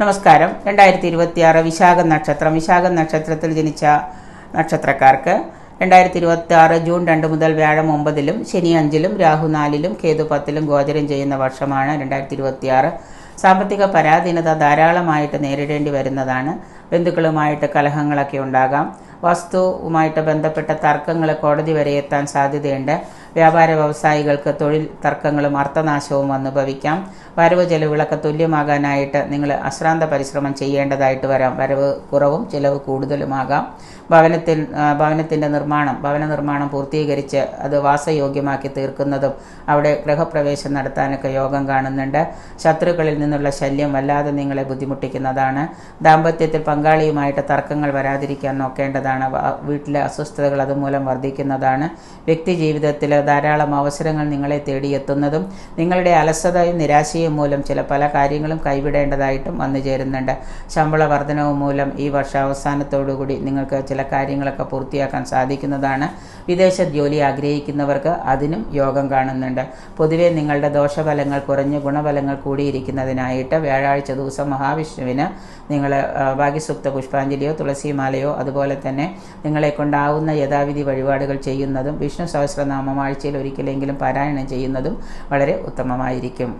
നമസ്കാരം. രണ്ടായിരത്തി ഇരുപത്തിയാറ് വിശാഖം നക്ഷത്രം. വിശാഖം നക്ഷത്രത്തിൽ ജനിച്ച നക്ഷത്രക്കാർക്ക് രണ്ടായിരത്തി ഇരുപത്തി ആറ് ജൂൺ രണ്ട് മുതൽ വ്യാഴം ഒമ്പതിലും ശനി അഞ്ചിലും രാഹു നാലിലും കേതു പത്തിലും ഗോചരം ചെയ്യുന്ന വർഷമാണ് രണ്ടായിരത്തി ഇരുപത്തിയാറ് സാമ്പത്തിക പരാധീനത ധാരാളമായിട്ട് നേരിടേണ്ടി വരുന്നതാണ്. ബന്ധുക്കളുമായിട്ട് കലഹങ്ങളൊക്കെ ഉണ്ടാകാം. വസ്തുവുമായിട്ട് ബന്ധപ്പെട്ട തർക്കങ്ങൾ കോടതി വരെ എത്താൻ സാധ്യതയുണ്ട്. വ്യാപാര വ്യവസായികൾക്ക് തൊഴിൽ തർക്കങ്ങളും അർത്ഥനാശവും വന്നു ഭവിക്കാം. വരവ് ചെലവുകളൊക്കെ തുല്യമാകാനായിട്ട് നിങ്ങൾ അശ്രാന്ത പരിശ്രമം ചെയ്യേണ്ടതായിട്ട് വരാം. വരവ് കുറവും ചിലവ് കൂടുതലുമാകാം. ഭവനത്തിൽ ഭവനത്തിന്റെ നിർമ്മാണം ഭവന നിർമ്മാണം പൂർത്തീകരിച്ച് അത് വാസയോഗ്യമാക്കി തീർക്കുന്നതും അവിടെ ഗൃഹപ്രവേശം നടത്താനൊക്കെ യോഗം കാണുന്നുണ്ട്. ശത്രുക്കളിൽ നിന്നുള്ള ശല്യം വല്ലാതെ നിങ്ങളെ ബുദ്ധിമുട്ടിക്കുന്നതാണ്. ദാമ്പത്യത്തിൽ പങ്കാളിയുമായിട്ട് തർക്കങ്ങൾ വരാതിരിക്കാൻ നോക്കേണ്ടതാണ്. വീട്ടിലെ അസ്വസ്ഥതകൾ അതുമൂലം വർദ്ധിക്കുന്നതാണ്. വ്യക്തി ജീവിതത്തിൽ ധാരാളം അവസരങ്ങൾ നിങ്ങളെ തേടിയെത്തുന്നതും നിങ്ങളുടെ അലസതയും നിരാശയും മൂലം ചില പല കാര്യങ്ങളും കൈവിടേണ്ടതായിട്ടും വന്നു ചേരുന്നുണ്ട്. ശമ്പള വർധനവ് മൂലം ഈ വർഷാവസാനത്തോടുകൂടി നിങ്ങൾക്ക് ചില കാര്യങ്ങളൊക്കെ പൂർത്തിയാക്കാൻ സാധിക്കുന്നതാണ്. വിദേശ ജോലി ആഗ്രഹിക്കുന്നവർക്ക് അതിനും യോഗം കാണുന്നുണ്ട്. പൊതുവെ നിങ്ങളുടെ ദോഷഫലങ്ങൾ കുറഞ്ഞ് ഗുണഫലങ്ങൾ കൂടിയിരിക്കുന്നതിനായിട്ട് വ്യാഴാഴ്ച ദിവസം മഹാവിഷ്ണുവിന് നിങ്ങൾ ഭാഗ്യസുപ്ത പുഷ്പാഞ്ജലിയോ തുളസിമാലയോ അതുപോലെ തന്നെ നിങ്ങളെ കൊണ്ടാവുന്ന യഥാവിധി വഴിപാടുകൾ ചെയ്യുന്നതും വിഷ്ണു സഹസ്രനാമം ആഴ്ചയിൽ ഒരിക്കലെങ്കിലും പാരായണം ചെയ്യുന്നതും വളരെ ഉത്തമമായിരിക്കും.